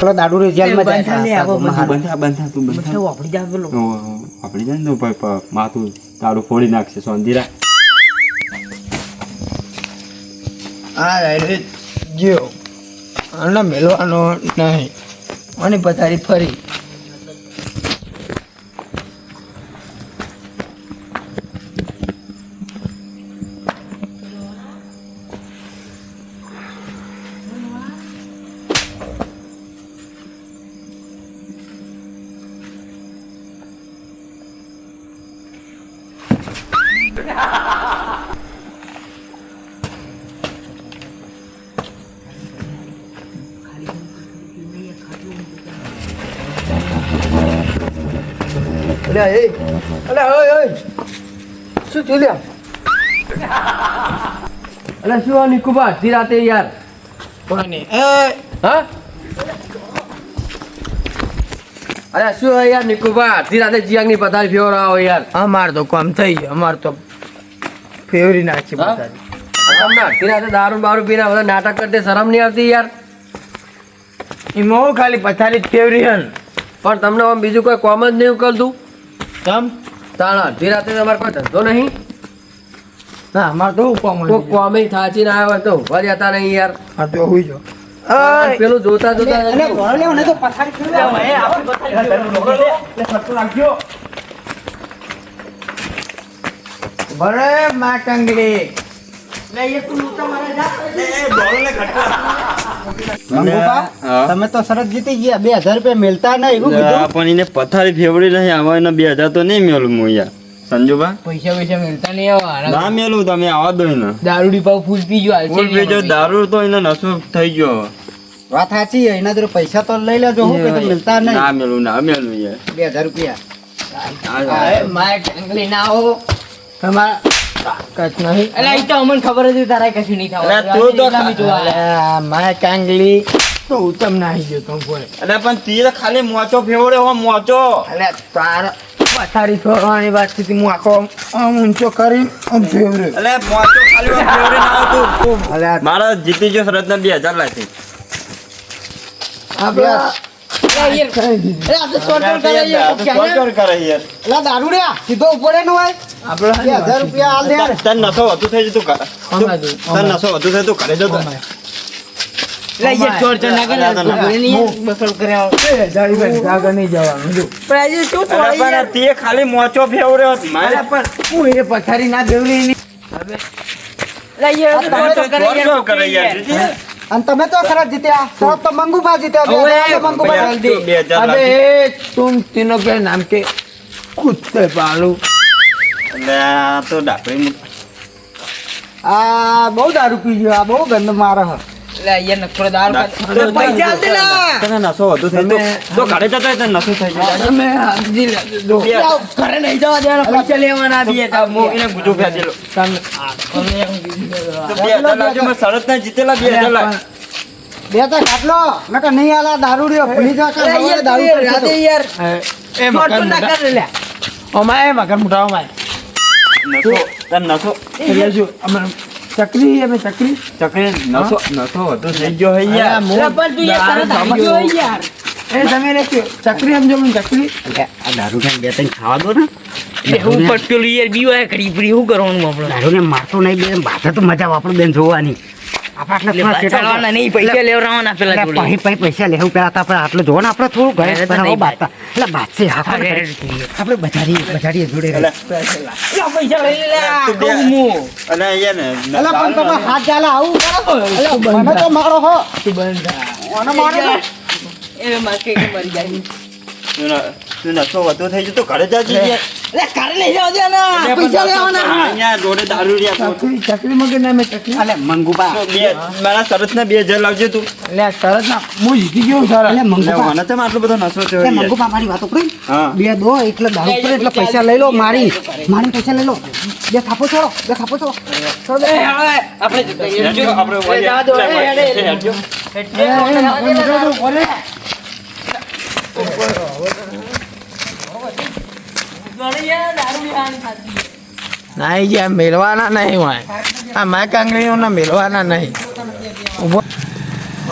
પેલો દાડુ રે જેલમાં જાય. બંધા લે, આવો બંધા. તું બંધા. તો વાપરી જા પેલો. આપણે જાય ને તો ભાઈ પ- માથું દાડુ ફોડી નાખશે. સોંધીરા આ રાઈડ ગયો. આને મેલવાનો નહીં. અને પથારી ફરી. અલ્યા એ. અલ્યા ઓય ઓય. શું થયું લ્યા? શું આ નિકુબા અડધી રાતે યાર. કોઈ એ હા? અરે શું યાર નિકુબા અડધી રાતે જીયાંગની પથારી ફેવરાવો યાર. અમાર તો કામ થઈ ગયું. અમાર તો ફેવરી નાખી? પથારી. તમને અડધી રાતે દારૂ બારૂ પીને બધા નાટક કરતે શરમ નહીં આવતી યાર. એમાં ખાલી પથારી જ ફેવરી હન. પણ તમને આમ બીજું કોઈ કોમ જ નહીં કરતું તમ તાણા અડધી રાતે તમારે કોઈ ધંધો નહીં. ના અમારે તો કામ કોઈ કોમે થાચી ના આવે તો ઊભા જતા નહીં યાર. હા તો હુઈ જો પેલું જોતા જોતા અને ઘોડો લેવો ને તો પથારી ફેરવે. બરે માં એ બોલને હા. તમે તો સરસ જીતી ગયા. બે હજાર રૂપિયા મેલતા નહીં પણ એને પથારી ફેવડી નહીં આવા એને બે હજાર તો નહીં મેલું હું યાર સંજુબા પૈસા પૈસા મિલતા નહીં આવા ના મેલું તમે આવા દો એને. દારૂડી પાવ ફૂલ પી ગયો હાલ ફૂલ પીજો દારૂ તો એને નશો થઈ ગયો વાત સાચી એના પૈસા તો લઈ લેજો હું કીધું મિલતા નહીં. ના મેલું ના મેલું યાર બે હજાર રૂપિયા. મારે માય કંગલી ના તમારા તાકાત નહીં. અલા ઈ તો અમને ખબર હતી તારા કશું નહીં અલા, તું તો થવાનું માય કાંગલી. તો ઉત્તમ ના ગયો તું બોલે અરે પણ તીર ખાલી મોચો ફેવડે હો મોચો. અલે તાર પથારી છોડવાની વાતથી હું આખો આમ ઊંચો કરી આમ ફેવરે. અલે મોચો ખાલી વાર ના આવતું અલે મારા જીતી જો શરત બે હજાર લાગશે આપડા અરે આ તો ચોટણ કરે છે, આ તો ચોટણ કરે યાર એટલે દારૂ રે સીધો ઉપર એનું હોય. હજાર રૂપિયા હાલ દે તન- નસો વધુ થઈ જતું. તન નસો વધુ થઈ તું કરે તમે તો ચોર ચોર કરે યાર જીતી. અને તમે તો સરસ જીત્યા. સરસ તો મંગુભા જીત્યા. બે હજાર તો કે બે હજાર એટલે આ તો આ બહુ દારૂ પી ગયો આ બહુ ગંધ મારે હ. બે. તો કાટલો નકર નહીં આલા દારૂ રહ્યો. ભૂલી જા મગર ના માય નસો તન નસો. લેજો અમે ચકરી અમે ચકરી ચકરી નસો નસો હતો થઈ ગયો હે યાર. રબર તું યાર સમજો યાર. એ તમે લેજો ચકરી સમજો મને ચકરી આ દારૂ કેમ બે તને ખાવા દો ને. હું પટકેલું યાર બીવાય ઘડી પડી શું કરવાનું આપણે? દારૂને મારતો નહીં બે ભાષા તો મજા આપણે બેન જોવાની. આપણે આટલા થોડા સેટા ચાલવાના નહીં પૈસા લેવરાવાના પેલા એટલે જોડે. પહી પહી પૈસા લેવું પેલા તો આપણે આટલું જોવો ને આપણે થોડું ઘરે ઘરે બનાવો બાતા એટલે બાત છે હા હા, ઘરે આપણે જ છીએ. આપણે બજારી બજારી જોડે પૈસા લઈ લે તું બે- કહું હું. અને યાર ને પણ તમે હાથ ચાલે આવું કરો મને તો મારો હો. તું બંધ થા. મારો એ માર મરી જાય. તું ન- તું નસો વધુ થઈ જતો ઘરે જાજે લઈ જાવ દે ના પૈસા લેવાના અહીંયા જોડે દારૂ રહ્યા તો. ચકરી ચકરી મગર ના મેં ચકરી અલે મંગુબા બે મારા શરત ના બે હજાર લાવજો તું લે સરસ ના હું જીતી ગયો સર અલે એટલે મંગુબા મને તેમ આટલો બધો નશો થયો યાર. મંગુબા મારી વાતો કરી હા. બે દો એટલે દારૂ પર એટલે પૈસા લઈ લો મારી મારી પૈસા લઈ લો બે થાપો છોડો બે થાપો છોડો છોડો બે. હવે આપણે હેડજો, આપણે જવા દો, એ હેડે, હેડે. હેડજો. નહીં ગયા મેળવાના નહીં વાય આ માય કાંગણીઓના મેળવાના નહીં. ઊભો.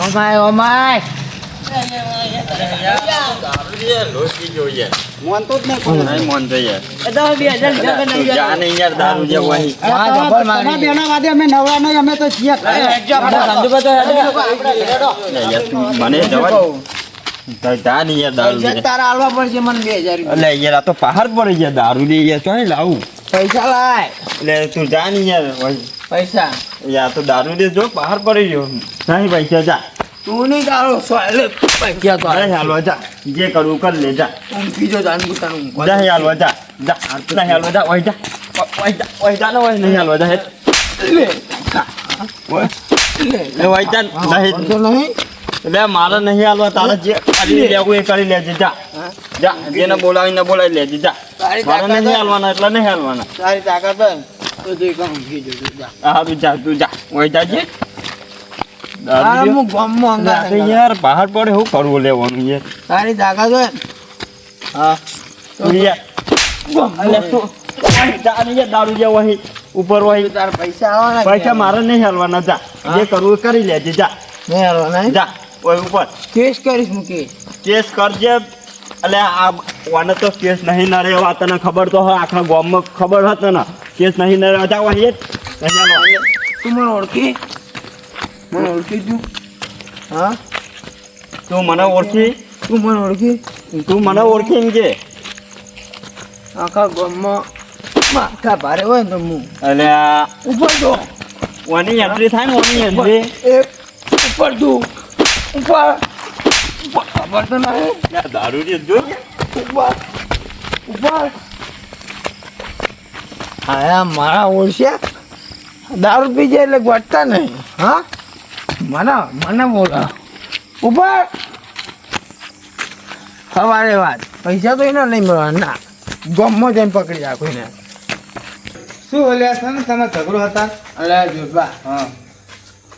Oh my oh my. મોનતો જ નહીં કોઈ. નહીં મન થઈ યાર. એ તમે બે હજાર લીધા કે તું નહીં યાર દારૂ જે હોય. અરે તમારા- તમારા બેના વાદે અમે નવરા નહીં અમે તો છીએ. લે યાર તું મને જવા દે. તો જા ને યાર દારૂ પૈસા લે. તારા આલવા પડશે મને બે હજાર રૂપિયા. અલે યાર આ તો પહાડ પડી ગયા દારૂ લે યાર ચોય લાવું. પૈસા લાય. એટલે તું જા ને યાર પૈસા. યાર તો દારૂ લે જો પહાડ પડી ગયો નહીં પૈસા જા. તું નહીં તારો સોયલે પૈસા તો નહીં હાલવા જા. જે કરવું કર લે જા. ઊંઘી જો જાન ગુતાનું જા હાલવા જા. જા. નહીં હાલવા જા ઓય જા. ઓય જા ઓય જા ને ઓય નહીં હાલવા જા હેટ ઓય લે, ઓય જા. નહીં નહીં. એટલે મારે નહીં હાલવા તારે જે કરી લેવું એ કરી લેજે. જા. જા. જેને બોલાવીને બોલાવી લેજે. જા. મારે નહીં હાલવાના એટલે નહીં હાલવાના. તારી તાકાત. હા તું જા. તું જા. ઓય જાજે. યાર બહાર પડે કરવું લેવાનું યાર. તારી તાકાત હા. દારૂ ઉપર વહી. તારા પૈસા આવવાના પૈસા મારે નહીં હાલવાના જા. જે કરવું કરી લેજે જા. નહીં હાલવાના, જા. ઓય ઉપર. કેસ કરીશ હું કેસ કેસ કરજે. એટલે આ વાને તો કેસ નહીં ના રહેવા તને ખબર તો આખા ગામમાં ખબર હતો ને કેસ નહીં ના રહેવા જાવ અહીં. તું મને ઓળખી? મને ઓળખી તું? હા? તું મને ઓળખી? તું મને ઓળખી? તું મને ઓળખી એમ કે. આખા ગામમાં માથા ભારે હોય ને તો હું. એટલે ઉપર તો ઓની એન્ટ્રી થાય ને ઓની એન્ટ્રી ઉપર તું ઉપર ઉપર ખબર તો નહીં. દારૂ જે જો. ઉપર ઉપર હા મારા ઓળખ્યા દારૂ પી જાય એટલે ગોઠતા નહીં. હા? મને મને બોલા. ઉપર સવારે વાત. પૈસા તો એના નહીં મળવા ના. ગમમાં જઈને પકડી રાખો એને. શું બોલ્યા છે ને? તમે ઝઘડો હતા? અલ્યા જોબા હા.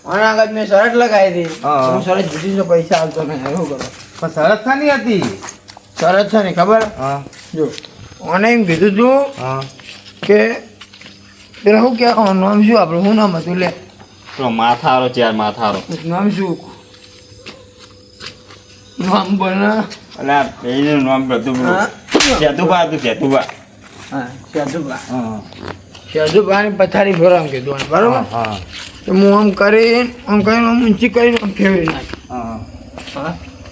આના આગળ મેં શરત લગાવી હતી. હું શરત જીતી તો પૈસા આવતો નહીં એવું કરો. પણ શરત શાની હતી? શરત છે ને ખબર જો મને એમ કીધું તું કે પેલા શું કે નામ શું આપણું? શું નામ હતું? લે. માથા માથારો ચાર માથારો. નામ શું? નામ બના આ પેલું નામ બધું હા. સેતુભા હતું સેતુભા હા હા. શાદુબાની પથારી ફેરવા કીધું બરાબર? હા. તો હું આમ કરીને આમ કરીને આમ ઊંચી કરીને આમ ફેરવી નાખ. હા. હા?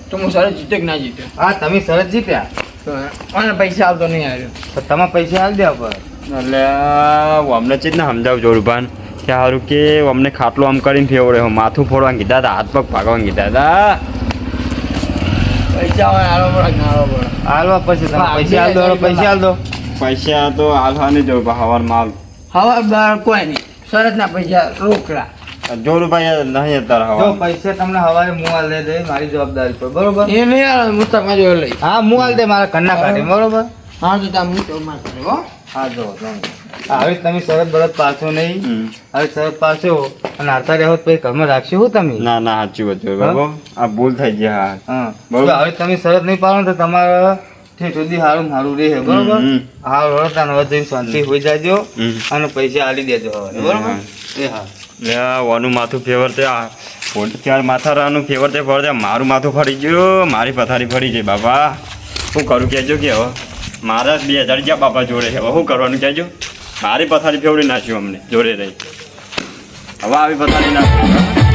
તો હું સરસ જીતે કે ના જીત્યો હા તમે સરસ જીત્યા. તો મને પૈસા આવતો નહીં આવ્યો. તો તમે પૈસા આવી દેવા પર. એટલે અમને ચીજ ને સમજાવ રૂપાન કે સારું કે અમને ખાટલો આમ કરીને ફેવડે હું. માથું ફોડવાનું કીધા હતા હાથ પગ ભાગવાનું કીધા હતા. પૈસા આલો પડે પડે? પછી તમે પૈસા હાલ દો પૈસા હાલ દો. પૈસા તો હાલવાની જો હવાર માલ હવા બાર કોઈ નહીં. શરતના પૈસા રોકડા. જોરુભાઈ નહીં અત્યારે જો પૈસા તમને હવારે મુવાલ દે દે મારી જવાબદારી પર બરોબર? એ નહીં આવે હું તમારે જોડે લઈ હા મુવાલ દે મારા કન્ના કાઢે બરોબર? હા તો તમે હું તો માર કરે હો. હા જો જો. હા, હવે તમે શરત બરત પાછો નહીં. હવે શરત પાછો અને હારતા રહો તો પછી ઘરમાં રાખશો હું તમે? ના ના સાચી વાત છે બાબો આ ભૂલ થઈ ગઈ હા. હા. બરોબર. હવે તમે શરત નહીં પાડો તો તમારે ઠીક સુધી સારું સારું રહે બરોબર. હા વળતા વધુ શાંતિ હોઈ જાજો અને પૈસા આલી દેજો હવે બરોબર? એ હા. વાનું માથું ફેવર તે આ માથારાનું ફેવર તે ફરતે મારું માથું ફરી ગયું મારી પથારી ફરી ગઈ બાપા. શું કરું કહેજો કે હવે. મારા બે હજાર ગયા બાપા જોડે છે હવે શું કરવાનું કહેજો. મારી પથારી ફેવડી નાખ્યું અમને જોડે રહી. હવે આવી પથારી નાખ્યું